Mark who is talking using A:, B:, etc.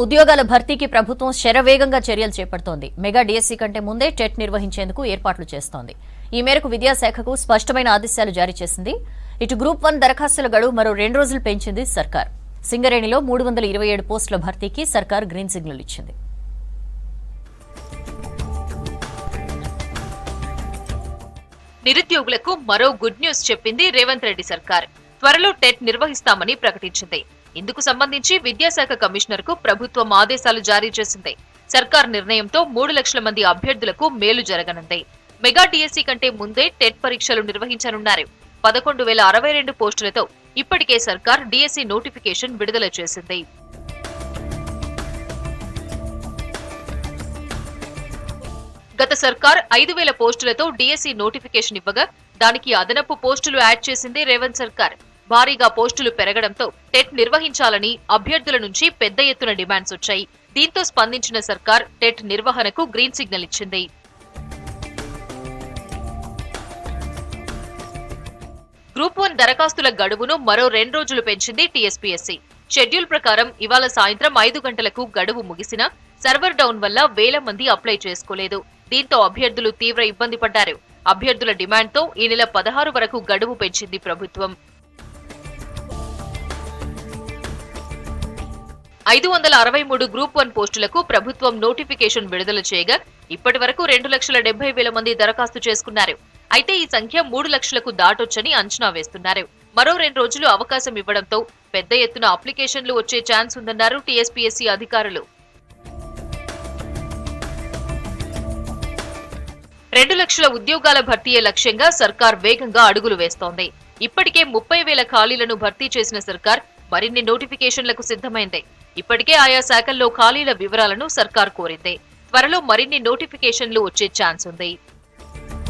A: ఉద్యోగాల భర్తీకి ప్రభుత్వం శరవేగంగా చర్యలు చేపడుతోంది. మెగా డిఎస్సీ కంటే ముందే టెట్ నిర్వహించేందుకు ఏర్పాట్లు చేస్తోంది. ఈ మేరకు విద్యాశాఖకు స్పష్టమైన ఆదేశాలు జారీ చేసింది. ఇటు గ్రూప్ వన్ దరఖాస్తుల గడువు మరో రెండు రోజులు పెంచింది సర్కార్. సింగరేణిలో మూడు వందల ఇరవై ఏడు పోస్టుల భర్తీకి సర్కార్ గ్రీన్ సిగ్నల్ ఇచ్చింది.
B: నిరుద్యోగులకు మరో గుడ్ న్యూస్ చెప్పింది రేవంత్ రెడ్డి సర్కార్. త్వరలో టెట్ నిర్వహిస్తామని ప్రకటించింది. ఇందుకు సంబంధించి విద్యాశాఖ కమిషనర్కు ప్రభుత్వం ఆదేశాలు జారీ చేసింది. సర్కార్ నిర్ణయంతో మూడు లక్షల మంది అభ్యర్థులకు మేలు జరగనుంది. మెగా డిఎస్సీ కంటే ముందే టెట్ పరీక్షలు నిర్వహించనున్నారు. పదకొండు వేల అరవై రెండు పోస్టులతో ఇప్పటికే సర్కార్ డిఎస్సీ నోటిఫికేషన్ విడుదల చేసింది. గత సర్కార్ ఐదు వేల పోస్టులతో డిఎస్సీ నోటిఫికేషన్ ఇవ్వగా దానికి అదనపు పోస్టులు యాడ్ చేసింది రేవంత్ సర్కార్. భారీగా పోస్టులు పెరగడంతో టెట్ నిర్వహించాలని అభ్యర్థుల నుంచి పెద్ద ఎత్తున డిమాండ్స్ వచ్చాయి. దీంతో స్పందించిన సర్కార్ టెట్ నిర్వహణకు గ్రీన్ సిగ్నల్ ఇచ్చింది. గ్రూప్ వన్ దరఖాస్తుల గడువును మరో రెండు రోజులు పెంచింది టీఎస్పీఎస్సీ. షెడ్యూల్ ప్రకారం ఇవాళ సాయంత్రం ఐదు గంటలకు గడువు ముగిసినా సర్వర్ డౌన్ వల్ల వేల మంది అప్లై చేసుకోలేదు. దీంతో అభ్యర్థులు తీవ్ర ఇబ్బంది పడ్డారు. అభ్యర్థుల డిమాండ్తో ఈ నెల పదహారు వరకు గడువు పెంచింది ప్రభుత్వం. ఐదు వందల అరవై మూడు గ్రూప్ వన్ పోస్టులకు ప్రభుత్వం నోటిఫికేషన్ విడుదల చేయగా ఇప్పటి వరకు రెండు లక్షల డెబ్బై వేల మంది దరఖాస్తు చేసుకున్నారు. అయితే ఈ సంఖ్య మూడు లక్షలకు దాటొచ్చని అంచనా వేస్తున్నారు. మరో రెండు రోజులు అవకాశం ఇవ్వడంతో పెద్ద ఎత్తున అప్లికేషన్లు వచ్చే ఛాన్స్ ఉందన్నారు టీఎస్పీఎస్సీ అధికారులు. రెండు లక్షల ఉద్యోగాల భర్తీయే లక్ష్యంగా సర్కార్ వేగంగా అడుగులు వేస్తోంది. ఇప్పటికే ముప్పై వేల ఖాళీలను భర్తీ చేసిన సర్కార్ మరిన్ని నోటిఫికేషన్లకు సిద్ధమైంది. ఇప్పటికే ఆయా శాఖల్లో ఖాళీల వివరాలను సర్కార్ కోరింది. త్వరలో మరిన్ని నోటిఫికేషన్లు వచ్చే ఛాన్స్ ఉంది.